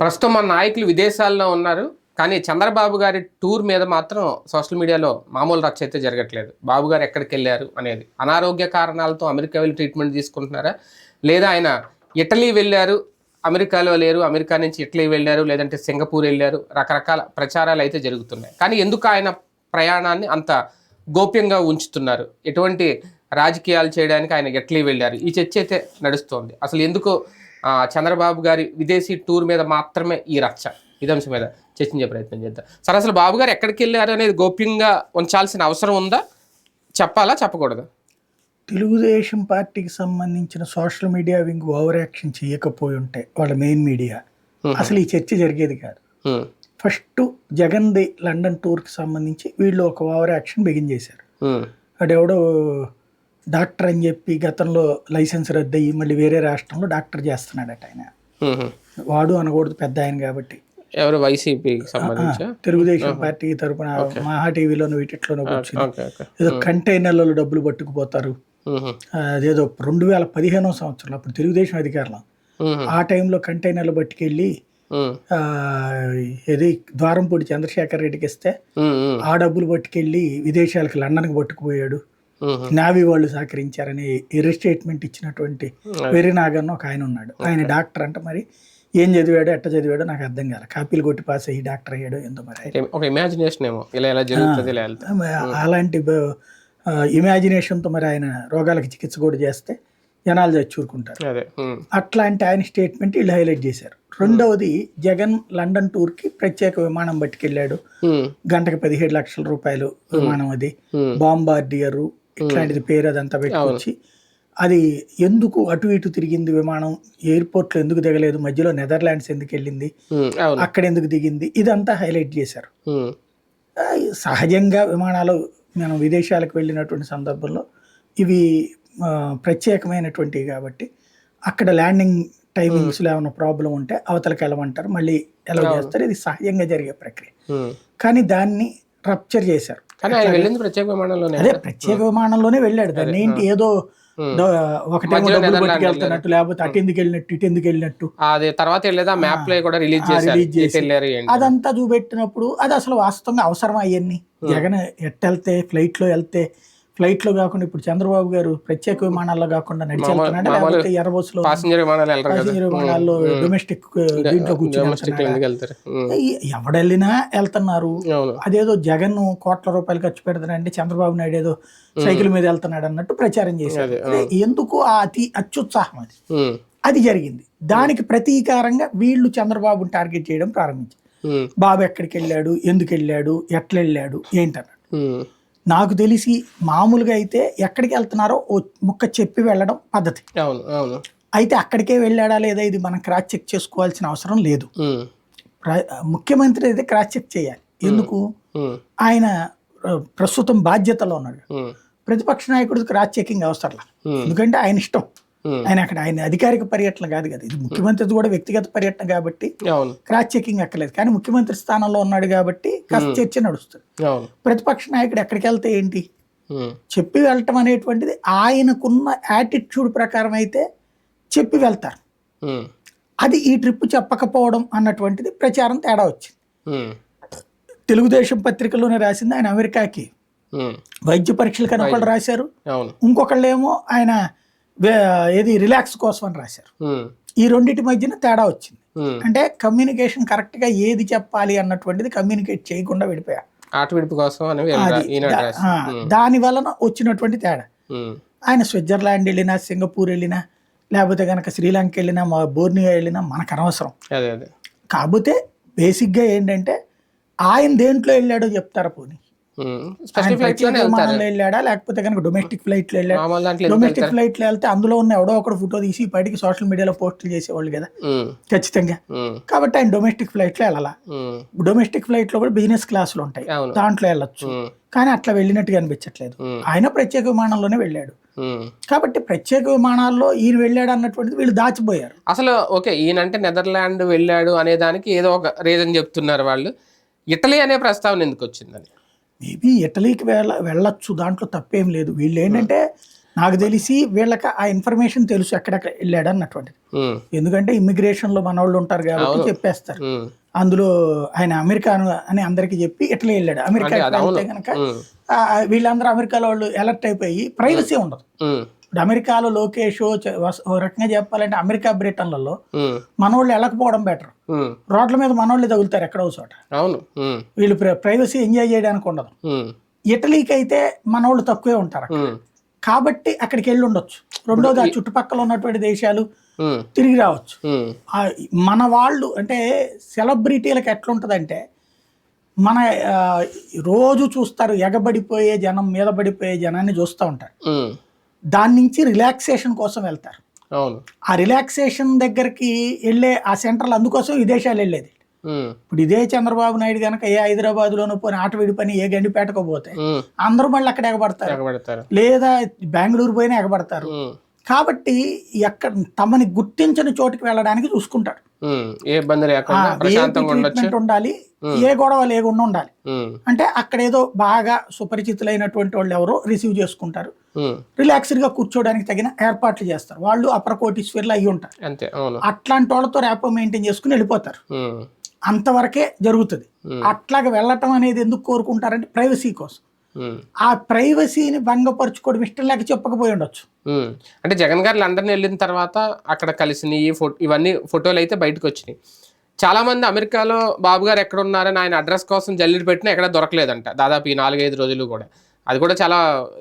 ప్రస్తుతం మన నాయకులు విదేశాల్లో ఉన్నారు కానీ చంద్రబాబు గారి టూర్ మీద మాత్రం సోషల్ మీడియాలో మామూలు రచ్చ అయితే జరగట్లేదు. బాబు గారు ఎక్కడికి వెళ్ళారు అనేది. అనారోగ్య కారణాలతో అమెరికా వెళ్ళి ట్రీట్మెంట్ తీసుకుంటున్నారా? లేదా ఆయన ఇటలీ వెళ్ళారు అమెరికాలో లేరు అమెరికా నుంచి ఇటలీ వెళ్ళారు లేదంటే సింగపూర్ వెళ్ళారు రకరకాల ప్రచారాలు అయితే జరుగుతున్నాయి. కానీ ఎందుకు ఆయన ప్రయాణాన్ని అంత గోప్యంగా ఉంచుతున్నారు? ఎటువంటి రాజకీయాలు చేయడానికి ఆయన ఇటలీ వెళ్ళారు. ఈ చర్చ అయితే నడుస్తోంది. అసలు ఎందుకు చంద్రబాబు గారి విదేశీ టూర్ మీద మాత్రమే ఈ రచ్చ ఇదే అంశం మీద చర్చించే ప్రయత్నం చేద్దాం. సరే అసలు బాబు గారు ఎక్కడికి వెళ్ళారు అనేది గోప్యంగా ఉంచాల్సిన అవసరం ఉందా? చెప్పాలా చెప్పకూడదా? తెలుగుదేశం పార్టీకి సంబంధించిన social media wing over action చేయకపోయి ఉంటే వాళ్ళ మెయిన్ మీడియా. అసలు ఈ చర్చ జరిగేది కాదు. ఫస్ట్ జగన్ది లండన్ టూర్కి సంబంధించి వీళ్ళు ఒక ఓవర్ యాక్షన్ బిగిన్ చేశారు. అడెవడో డాక్టర్ అని చెప్పి గతంలో లైసెన్స్ రద్దు అయ్యి మళ్ళీ వేరే రాష్ట్రంలో డాక్టర్ చేస్తున్నాడట ఆయన. వాడు అనకూడదు పెద్ద ఆయన కాబట్టి. ఎవరు? సంబంధించి? తెలుగుదేశం పార్టీ తరపున మహా టీవీలోను వీటిట్లోనూ వచ్చింది. ఏదో కంటైనర్లలో డబ్బులు పట్టుకుపోతారు. అదేదో రెండు వేల పదిహేనో సంవత్సరంలో అప్పుడు తెలుగుదేశం అధికారులు. ఆ టైంలో కంటైనర్లు పట్టుకెళ్ళి ఇది ద్వారంపూడి చంద్రశేఖర్ రెడ్డికి ఇస్తే. ఆ డబ్బులు పట్టుకెళ్ళి విదేశాలకు లండన్కి పట్టుకుపోయాడు. నావీ వాళ్ళు సహకరించారని ఎర్రి స్టేట్మెంట్ ఇచ్చినటువంటి వెర్రి నాగన్ ఒక ఆయన ఉన్నాడు. ఆయన డాక్టర్ అంట మరి. ఏం చదివాడో ఎట్ట చదివాడో నాకు అర్థం కాదు కాపీలు కొట్టి పాస్ అయ్యి డాక్టర్ అయ్యాడో ఎంతో మరి. ఒక ఇమాజినేషన్ ఏమో. ఇలా ఎలా జరుగుతుంది ఇలా వెళ్తే అలాంటి ఇమాజినేషన్తో మరి ఆయన రోగాలకు చికిత్స కూడా చేస్తే జనాలు చచ్చి ఊరుకుంటారు. అదే హ్మ్. అట్లాంటి ఆయన స్టేట్మెంట్ వీళ్ళు హైలైట్ చేశారు. రెండవది జగన్ లండన్ టూర్కి ప్రత్యేక విమానం పట్టుకెళ్ళాడు. గంటకు పదిహేడు లక్షల రూపాయలు విమానం అది. బాంబార్డియర్ ఇట్లాంటిది పేరు అదంతా పెట్టుకొచ్చి అది ఎందుకు అటు ఇటు తిరిగింది విమానం? ఎయిర్పోర్ట్లో ఎందుకు దిగలేదు? మధ్యలో నెదర్లాండ్స్ ఎందుకు వెళ్ళింది? అక్కడ ఎందుకు దిగింది? ఇదంతా హైలైట్ చేశారు. సహజంగా విమానాలు మనం విదేశాలకు వెళ్ళినటువంటి సందర్భంలో ఇవి ప్రత్యేకమైనటువంటివి కాబట్టి అక్కడ ల్యాండింగ్ టైమింగ్స్లో ఏమైనా ప్రాబ్లం ఉంటే అవతలకి వెళ్ళమంటారు. మళ్ళీ ఎలా చేస్తారు. ఇది సహజంగా జరిగే ప్రక్రియ. కానీ దాన్ని రప్చర్ చేశారు. కానీ ఆయన వెళ్ళింది ప్రత్యేక విమానంలోనే అదే ప్రత్యేక విమానంలోనే వెళ్ళాడు. దాన్ని ఏంటి ఏదో ఒకటేమో డబ్బులు పట్టుకెళ్తున్నట్టు లేకపోతే అటు ఎందుకు వెళ్ళినట్టు ఇటు ఎందుకు వెళ్ళినట్టు. అది తర్వాత వెళ్ళేది ఆ మ్యాప్లో కూడా రిలీజ్ రిలీజ్ చేసి అదంతా చూపెట్టినప్పుడు అది అసలు వాస్తవంగా అవసరం అయ్యన్ని జగన్ ఎట్టెళ్తే ఫ్లైట్లో వెళ్తే ఫ్లైట్లో కాకుండా ఇప్పుడు చంద్రబాబు గారు ప్రత్యేక విమానాల్లో కాకుండా నడిచి వెళ్తున్నాడు లేకపోతే ప్యాసింజర్ విమానాల్లో డొమెస్టిక్ దీంట్లో కూర్చొని హ్మ్. ఎ- ఎవడెళ్ళినా వెళ్తున్నారు. అదేదో జగన్ కోట్ల రూపాయలు ఖర్చు పెడతానంటే చంద్రబాబు నాయుడు ఏదో సైకిల్ మీద వెళ్తున్నాడు అన్నట్టు ప్రచారం చేశారు. ఎందుకు ఆ అతి అత్యుత్సాహం అది. అది జరిగింది. దానికి ప్రతీకారంగా వీళ్ళు చంద్రబాబుని టార్గెట్ చేయడం ప్రారంభించారు. బాబు ఎక్కడికి వెళ్ళాడు? ఎందుకు వెళ్ళాడు? ఎట్లా వెళ్ళాడు? ఏంటన్నాడు. నాకు తెలిసి మామూలుగా అయితే ఎక్కడికి వెళ్తున్నారో ఓ ముక్క చెప్పి వెళ్ళడం పద్ధతి. అవును అవును. అయితే అక్కడికే వెళ్ళాడా లేదా ఇది మనం క్రాస్ చెక్ చేసుకోవాల్సిన అవసరం లేదు. ముఖ్యమంత్రి అయితే క్రాస్ చెక్ చేయాలి. ఎందుకు. ఆయన ప్రస్తుతం బాధ్యతలో ఉన్నాడు. ప్రతిపక్ష నాయకుడికి క్రాస్ చెకింగ్ అవసరం. ఎందుకంటే ఆయన ఇష్టం. ఆయన అక్కడ ఆయన అధికారిక పర్యటన కాదు కదా. ఇది ముఖ్యమంత్రిది కూడా వ్యక్తిగత పర్యటన కాబట్టి క్రాస్ చెకింగ్ అక్కర్లేదు. కానీ ముఖ్యమంత్రి స్థానంలో ఉన్నాడు కాబట్టి కాస్త చర్చ నడుస్తుంది. ప్రతిపక్ష నాయకుడు ఎక్కడికి వెళ్తే ఏంటి. చెప్పి వెళ్ళటం అనేటువంటిది ఆయనకున్న యాటిట్యూడ్ ప్రకారం అయితే చెప్పి వెళ్తారు. అది ఈ ట్రిప్ చెప్పకపోవడం అన్నటువంటిది ప్రచారం తేడా వచ్చింది. తెలుగుదేశం పత్రికలోనే రాసింది ఆయన అమెరికాకి. వైద్య పరీక్షలు కనుక రాశారు. అవును. ఇంకొకళ్ళు ఏమో ఆయన ఏది రిలాక్స్ కోసం అని రాశారు. ఈ రెండింటి మధ్యన తేడా వచ్చింది. అంటే కమ్యూనికేషన్ కరెక్ట్గా ఏది చెప్పాలి అన్నటువంటిది కమ్యూనికేట్ చేయకుండా విడిపోయారు ఆట విడుపు కోసం అని వీళ్ళు రా- ఈనాడు రాసి ఆ, దాని వలన వచ్చినటువంటి తేడా. ఆయన స్విట్జర్లాండ్ వెళ్ళినా సింగపూర్ వెళ్ళినా లేకపోతే కనుక శ్రీలంక వెళ్ళినా మా బోర్నియా వెళ్ళినా మనకు అనవసరం. కాకపోతే బేసిక్గా ఏంటంటే ఆయన దేంట్లో వెళ్ళాడో చెప్తారా పోనీ? ఫ్లైట్ వెళ్ళాడా? లేకపోతే కనుక డొమెస్టిక్ వెళ్ళాడా? మామూలు దాంట్లో ఎందుకు డొమెస్టిక్ వెళ్తారు ఫ్లైట్లో వెళ్తే అందులో ఉన్న ఎవడో ఒకడు ఫోటో తీసి బయటికి సోషల్ మీడియాలో పోస్టులు చేసేవాళ్ళు కదా. ఖచ్చితంగా. కాబట్టి ఆయన డొమెస్టిక్ ఫ్లైట్లో వెళ్ళాలా? హ్మ్. డొమెస్టిక్ ఫ్లైట్లో కూడా బిజినెస్ క్లాసులు ఉంటాయి. దాంట్లో వెళ్ళొచ్చు. కానీ అట్లా వెళ్ళినట్టుగా అనిపించట్లేదు. ఆయన ప్రత్యేక విమానంలోనే వెళ్ళాడు. కాబట్టి ప్రత్యేక విమానాల్లో ఈయన వెళ్ళాడు అన్నటువంటిది వీళ్ళు దాచిపోయారు. అసలు ఓకే ఈయనంటే నెదర్లాండ్ వెళ్ళాడు అనే దానికి ఏదో ఒక రీజన్ చెప్తున్నారు వాళ్ళు. ఇటలీ అనే ప్రస్తావన ఎందుకు వచ్చిందని? మేబీ ఇటలీకి వెళ్ళ వెళ్ళొచ్చు. దాంట్లో తప్పేం లేదు. వీళ్ళు ఏంటంటే నాకు తెలిసి వీళ్ళకి ఆ ఇన్ఫర్మేషన్ తెలుసు ఎక్కడెక్కడ వెళ్ళాడు అన్నటువంటిది. ఎందుకంటే ఇమ్మిగ్రేషన్లో మన వాళ్ళు ఉంటారు కాబట్టి చెప్పేస్తారు. అందులో ఆయన అమెరికా అని అందరికి చెప్పి ఇట్లా వెళ్ళాడు. అమెరికా వెళ్తే కనుక వీళ్ళందరూ అమెరికాలో వాళ్ళు అలర్ట్ అయిపోయి ప్రైవసీ ఉండదు. ఇప్పుడు అమెరికాలో లోకేష్ ఓ రకంగా చెప్పాలంటే అమెరికా బ్రిటన్లలో ఉమ్, మనోళ్ళు వెళ్ళకపోవడం బెటర్. రోడ్ల మీద మనోళ్ళు తగులుతారు ఎక్కడో చోట. అవును. వీళ్ళు ప్రైవసీ ఎంజాయ్ చేయడానికి ఉండదు. ఇటలీకి అయితే మనోళ్ళు తక్కువే ఉంటారు కాబట్టి అక్కడికి వెళ్ళి ఉండొచ్చు. రెండోది ఆ చుట్టుపక్కల ఉన్నటువంటి దేశాలు తిరిగి రావచ్చు. మన వాళ్ళు అంటే సెలబ్రిటీలకు ఎట్లుంటుందంటే మన రోజు చూస్తారు ఎగబడిపోయే జనం మీద పడిపోయే జనాన్ని చూస్తూ ఉంటారు. దాని నుంచి రిలాక్సేషన్ కోసం వెళ్తారు. అవును. ఆ రిలాక్సేషన్ దగ్గరికి వెళ్ళే ఆ సెంటర్లు అందుకోసం విదేశాలు వెళ్ళేది. ఇప్పుడు ఇదే చంద్రబాబు నాయుడు కనుక ఏ హైదరాబాద్లోనూ పోనీ ఆట విడిపని ఏ గండిపేటకు పోతే. అందరూ మళ్ళీ అక్కడ ఎగబడతారు. లేదా బెంగళూరు పోయినా ఎగబడతారు. కాబట్టి ఎక్కడ తమని గుర్తించని చోటికి వెళ్ళడానికి చూసుకుంటారు ఉమ్. ఏ ఇబ్బంది ట్రీట్మెంట్ ఉండాలి ఏ గొడవ లేకుండా ఉండాలి. అంటే అక్కడ ఏదో బాగా సుపరిచితులైనటువంటి వాళ్ళు ఎవరో రిసీవ్ చేసుకుంటారు. ఉమ్. రిలాక్స్డ్గా కూర్చోడానికి తగిన ఏర్పాట్లు చేస్తారు. వాళ్ళు అపర కోటీశ్వర్లు అయ్యి ఉంటారు. అంతే అట్లాంటి వాళ్ళతో ర్యాపో మెయింటైన్ చేసుకుని వెళ్ళిపోతారు. అంతవరకే జరుగుతుంది. అట్లాగ వెళ్ళటం అనేది ఎందుకు కోరుకుంటారంటే ప్రైవసీ కోసం. ఆ ప్రైవసీని భంగపరచుకోవడం ఇష్టం లేక చెప్పకపోయి ఉండొచ్చు. అంటే జగన్ గారు లండన్ వెళ్ళిన తర్వాత అక్కడ కలిసినవి ఫోటో ఇవన్నీ ఫోటోలు అయితే బయటకు వచ్చినాయి. చాలా మంది అమెరికాలో బాబు గారు ఎక్కడ ఉన్నారని ఆయన అడ్రస్ కోసం జల్లిడి పెట్టినా ఎక్కడ దొరకలేదంట. దాదాపు ఈ నాలుగైదు రోజులు కూడా. అది కూడా చాలా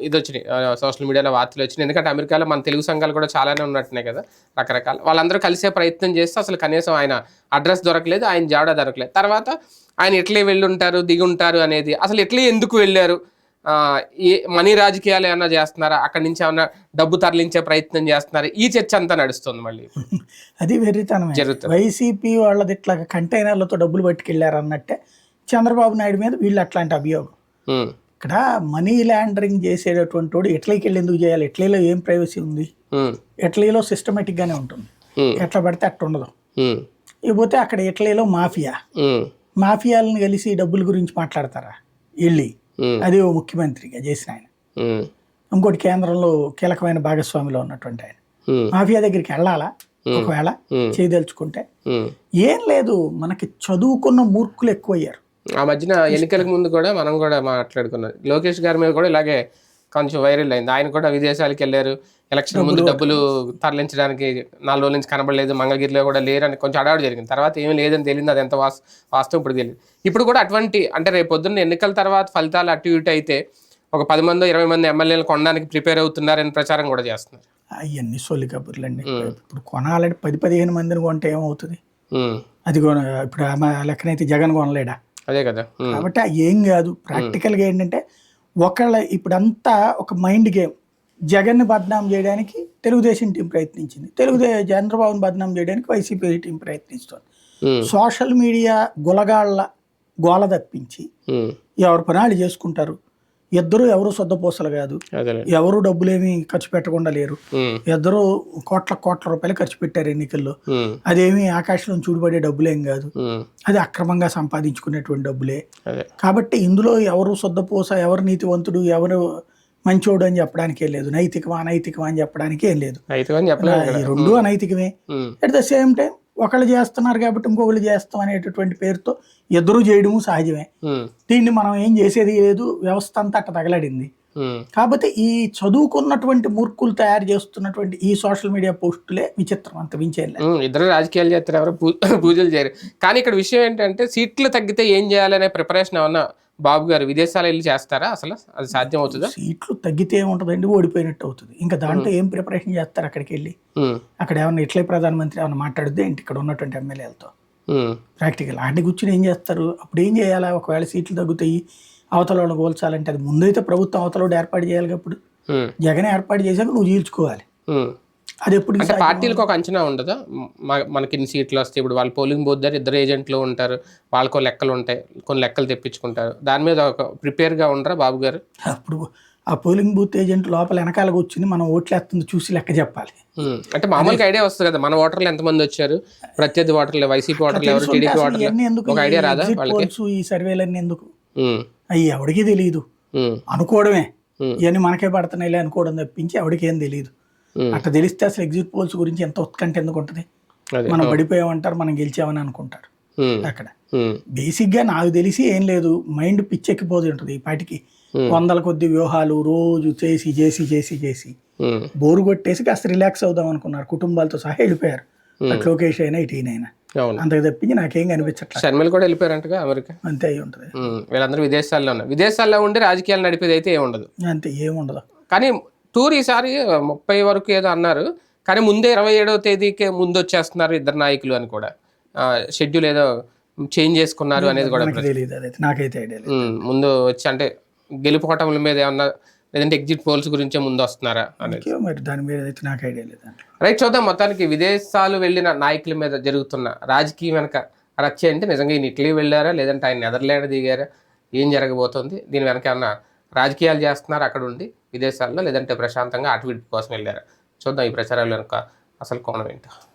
ఇది వచ్చినాయి సోషల్ మీడియాలో వార్తలు వచ్చినాయి. ఎందుకంటే అమెరికాలో మన తెలుగు సంఘాలు కూడా చాలానే ఉన్నట్టున్నాయి కదా రకరకాల. వాళ్ళందరూ కలిసే ప్రయత్నం చేస్తే అసలు కనీసం ఆయన అడ్రస్ దొరకలేదు ఆయన జాడ దొరకలేదు. తర్వాత ఆయన ఇట్లే వెళ్ళి ఉంటారు దిగి ఉంటారు అనేది అసలు ఇట్లే ఎందుకు వెళ్ళారు? ఏ మనీ రాజకీయాలు ఏమన్నా చేస్తున్నారా? అక్కడి నుంచి ఏమన్నా డబ్బు తరలించే ప్రయత్నం చేస్తున్నారా? ఈ చర్చ అంతా నడుస్తుంది మళ్ళీ. అది వెర్రితనమే. జరుగుతుంది. వైసీపీ వాళ్ళది ఇట్లా కంటైనర్లతో డబ్బులు పట్టుకెళ్ళారు అన్నట్టే చంద్రబాబు నాయుడు మీద వీళ్ళు అట్లాంటి అభియోగం. ఇక్కడ మనీ లాండరింగ్ చేసేటటువంటి వాడు ఇటలీకి వెళ్ళి ఎందుకు చేయాలి? ఇటలీలో ఏం ప్రైవసీ ఉంది? ఇటలీలో సిస్టమేటిక్ గానే ఉంటుంది. ఎట్లా పడితే అట్లా ఉండదు. ఇకపోతే అక్కడ ఇటలీలో మాఫియా. మాఫియాలను కలిసి డబ్బుల గురించి మాట్లాడతారా? వెళ్ళి. అది ఓ ముఖ్యమంత్రిగా చేసిన ఆయన. ఇంకోటి కేంద్రంలో కీలకమైన భాగస్వామిలో ఉన్నటువంటి ఆయన. మాఫియా దగ్గరికి వెళ్ళాలా? ఒకవేళ. చేయదలుచుకుంటే. ఏం లేదు మనకి చదువుకున్న మూర్ఖులు ఎక్కువయ్యారు. ఆ మధ్యన ఎన్నికలకు ముందు కూడా మనం కూడా మాట్లాడుకున్నాం. లోకేష్ గారి మీద కూడా ఇలాగే కొంచెం వైరల్ అయింది. ఆయన కూడా విదేశాలకు వెళ్ళారు. ఎలక్షన్ ముందు డబ్బులు తరలించడానికి నాలుగు రోజుల నుంచి కనబడలేదు. మంగళగిరిలో కూడా లేరని కొంచెం అడావుడు జరిగింది. తర్వాత ఏమీ లేదని తెలియదు. అది ఎంత వాస్ వాస్తవం ఇప్పుడు తెలియదు. ఇప్పుడు కూడా అటువంటి అంటే రేపు పొద్దున్న ఎన్నికల తర్వాత ఫలితాలు అటు ఇటు అయితే ఒక పది మంది ఇరవై మంది ఎమ్మెల్యేలు కొనడానికి ప్రిపేర్ అవుతున్నారని ప్రచారం కూడా చేస్తున్నారు. అవన్నీ సొల్లి కబుర్లు అండి ఇప్పుడు కొనాలంటే పది పదిహేను మందిని కొంటే ఏమవుతుంది? అది ఇప్పుడు లెక్కనైతే జగన్ కొనలేడా? అదే కదా. కాబట్టి ఏం కాదు. ప్రాక్టికల్గా ఏంటంటే ఒకళ్ళ ఇప్పుడంతా ఒక మైండ్ గేమ్. జగన్ని బద్నాం చేయడానికి తెలుగుదేశం టీం ప్రయత్నించింది. తెలుగుదే చంద్రబాబుని బద్నాం చేయడానికి వైసీపీ టీం ప్రయత్నిస్తుంది. సోషల్ మీడియా గులగాళ్ళ గోల తప్పించి ఎవరు పనాలు చేసుకుంటారు? ఇద్దరు ఎవరు సొద్దపోసలు కాదు. ఎవరు డబ్బులేమి ఖర్చు పెట్టకుండా లేరు. ఇద్దరు కోట్ల కోట్ల రూపాయలు ఖర్చు పెట్టారు ఎన్నికల్లో. అదేమి ఆకాశంలో చూడబడే డబ్బులేం కాదు. అది అక్రమంగా సంపాదించుకునేటువంటి డబ్బులే. కాబట్టి ఇందులో ఎవరు సొద్దపోస ఎవరు నీతివంతుడు ఎవరు మంచోడు అని చెప్పడానికే లేదు. నైతికమా అనైతికమా అని చెప్పడానికి ఏం లేదు రెండు అనైతికమే. అట్ ద సేమ్ టైం ఒకళ్ళు చేస్తున్నారు కాబట్టి ఇంకొకళ్ళు చేస్తాం అనేటటువంటి పేరుతో ఇద్దరు చేయడము సహజమే. దీన్ని మనం ఏం చేసేది లేదు వ్యవస్థ అంతా అట్ట తగలడింది. కాబట్టి ఈ చదువుకున్నటువంటి మూర్ఖులు తయారు చేస్తున్నటువంటి ఈ సోషల్ మీడియా పోస్టులే విచిత్రం అంత ఉమ్, ఇద్దరు రాజకీయాలు చేస్తారు ఎవరు పూజలు చేయరు. కానీ ఇక్కడ విషయం ఏంటంటే సీట్లు తగ్గితే ఏం చేయాలనే ప్రిపరేషన్ ఏమన్నా బాబు గారు విదేశాలు వెళ్ళి చేస్తారా? అసలు అది సాధ్యం అవుతుందా సీట్లు తగ్గితే ఏముంటుందండి? ఓడిపోయినట్టు అవుతుంది. ఇంకా దాంట్లో ఏం ప్రిపరేషన్ చేస్తారు అక్కడికి వెళ్ళి? అక్కడ ఏమన్నా ఇట్లే ప్రధానమంత్రి ఏమన్నా మాట్లాడితే ఏంటి ఇక్కడ ఉన్నటువంటి ఎమ్మెల్యేలతో? ప్రాక్టికల్. ఆటి కూర్చుని ఏం చేస్తారు? అప్పుడు ఏం చేయాలా? ఒకవేళ సీట్లు తగ్గుతాయి అవతల వాళ్ళు కోల్చాలంటే అది ముందైతే ప్రభుత్వం అవతల ఏర్పాటు చేయాలి ఉమ్, జగన్ ఏర్పాటు చేశాక నువ్వు చీల్చుకోవాలి. అది ఎప్పుడు పార్టీలకు ఒక అంచనా ఉండదా? మనకి ఇన్ని సీట్లు వస్తాయి ఇప్పుడు వాళ్ళు పోలింగ్ బూత్ దగ్గర ఇద్దరు ఏజెంట్లు ఉంటారు వాళ్ళకో లెక్కలు ఉంటాయి కొన్ని లెక్కలు తెప్పించుకుంటారు. దాని మీద ఒక ప్రిపేర్గా ఉండరా బాబు గారు? అప్పుడు ఆ పోలింగ్ బూత్ ఏజెంట్ లోపల వెనకాల కూర్చుని మనం ఓట్లేస్తుంది చూసి లెక్క చెప్పాలి. అంటే మామూలుగా ఐడియా వస్తుంది కదా మన ఓటర్లు ఎంతమంది వచ్చారు? ప్రత్యర్థి ఓటర్లు వైసీపీ ఓటర్లు ఎవరు టీడీపీ ఓటర్లు? ఒక ఐడియా రాదా వాళ్ళకి? ఈ సర్వేలన్నీ ఎందుకు? అవి ఎవడికి తెలియదు అనుకోవడమే. ఇవన్నీ మనకే పడుతున్నాయిలే అనుకోవడం తప్పించి ఎవరికి ఏం తెలియదు అట్లా తెలిస్తే అసలు ఎగ్జిట్ పోల్స్ గురించి ఎంత ఉత్కంఠ ఎందుకు ఉంటుంది? మనం పడిపోయామంటారు మనం గెలిచామని అనుకుంటారు. అక్కడ. బేసిక్గా నాకు తెలిసి ఏం లేదు మైండ్ పిచ్చెక్కిపోతూ ఉంటుంది ఈ పాటికి. వందల కొద్ది వ్యూహాలు రోజు చేసి చేసి చేసి చేసి. బోరు కొట్టేసి కాస్త రిలాక్స్ అవుదాం అనుకున్నారు. కుటుంబాలతో సహా వెళ్ళిపోయారు. అటు లోకేష్ అయినా ఇటు అవును. అంతకు తప్పించి నాకేం కనిపించట్లేదు. షర్మిల కూడా వెళ్ళిపోయారంటగా అమెరికా? అంతే అయి ఉంటుంది. వీళ్ళందరూ విదేశాల్లో ఉన్నారు. విదేశాల్లో ఉండి రాజకీయాలు నడిపేది అయితే ఏమి ఉండదు. అంతే ఏముండదు కానీ టూర్ ఈసారి ముప్పై వరకు ఏదో అన్నారు. కానీ ముందే ఇరవై ఏడవ తేదీకే ముందు వచ్చేస్తున్నారు ఇద్దరు నాయకులు అని కూడా. షెడ్యూల్ ఏదో చేంజ్ చేసుకున్నారు అనేది కూడా నాకైతే ముందు వచ్చి అంటే గెలుపు హోటముల మీద ఏమన్నా లేదంటే ఎగ్జిట్ పోల్స్ గురించే ముందు వస్తున్నారా అనేది. మరి దాని మీద అయితే నాకు ఐడియా లేదు. రైట్ చూద్దాం. మొత్తానికి విదేశాలు వెళ్ళిన నాయకుల మీద జరుగుతున్న రాజకీయం వెనక రచ్చ అంటే నిజంగా ఈయన ఇటలీ వెళ్ళారా? లేదంటే ఆయన నెదర్లాండ్ దిగారా? ఏం జరగబోతోంది? దీని వెనక ఏమన్నా రాజకీయాలు చేస్తున్నారు? అక్కడ ఉండి విదేశాల్లో లేదంటే ప్రశాంతంగా అటు కోసం వెళ్ళారు. చూద్దాం ఈ ప్రచారాల వెనక అసలు కోణం ఏంటో?